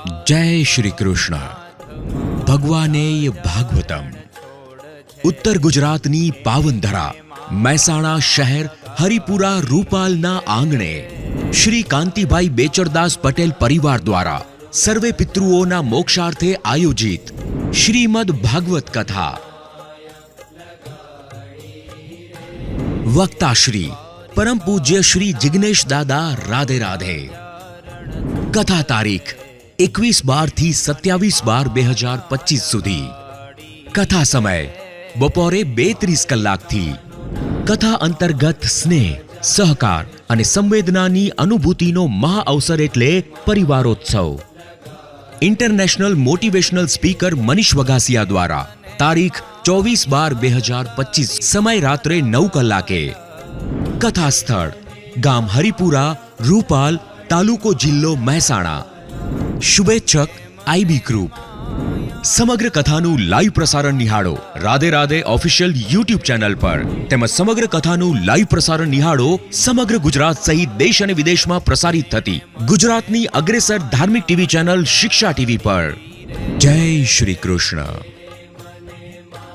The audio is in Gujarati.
જય શ્રી કૃષ્ણ ભગવાનેય ભાગવતમ ઉત્તર ગુજરાતની પાવનધરા મહેસાણા શહેર હરિપુરા રૂપાલના આંગણે શ્રી કાંતિભાઈ બેચરદાસ પટેલ પરિવાર દ્વારા સર્વે પિતૃઓના મોક્ષાર્થે આયોજિત શ્રીમદ ભાગવત કથા વક્તા શ્રી પરમ પૂજ્ય શ્રી જિગ્નેશ દાદા રાધે રાધે કથા તારીખ એકવીસ બારથી સત્યાવીસ બાર બે હજાર પચીસ સુધી. કથા સમય, બપોરે બે ત્રીસ કલાકથી. કથા અંતર્ગત સ્નેહ, સહકાર અને સંવેદનાની અનુભૂતિનો મહાઅવસર એટલે પરિવારોત્સવ. International motivational speaker Manish Vaghasiya દ્વારા તારીખ ચોવીસ બાર બે હજાર પચીસ, સમય રાત્રે નવ કલાકે. કથા સ્થળ ગામ હરિપુરા, રૂપાલ, તાલુકો જિલ્લો મહેસાણા. શુભેચ્છક IB group. સમગ્ર કથાનું લાઈવ પ્રસારણ નિહાળો Radhe Radhe official YouTube channel પર. તેમજ સમગ્ર કથાનું લાઈવ પ્રસારણ નિહાળો સમગ્ર ગુજરાત સહિત દેશ અને વિદેશમાં પ્રસારિત થતી ગુજરાતની અગ્રેસર ધાર્મિક ટીવી ચેનલ શિક્ષા ટીવી પર. જય શ્રી કૃષ્ણ.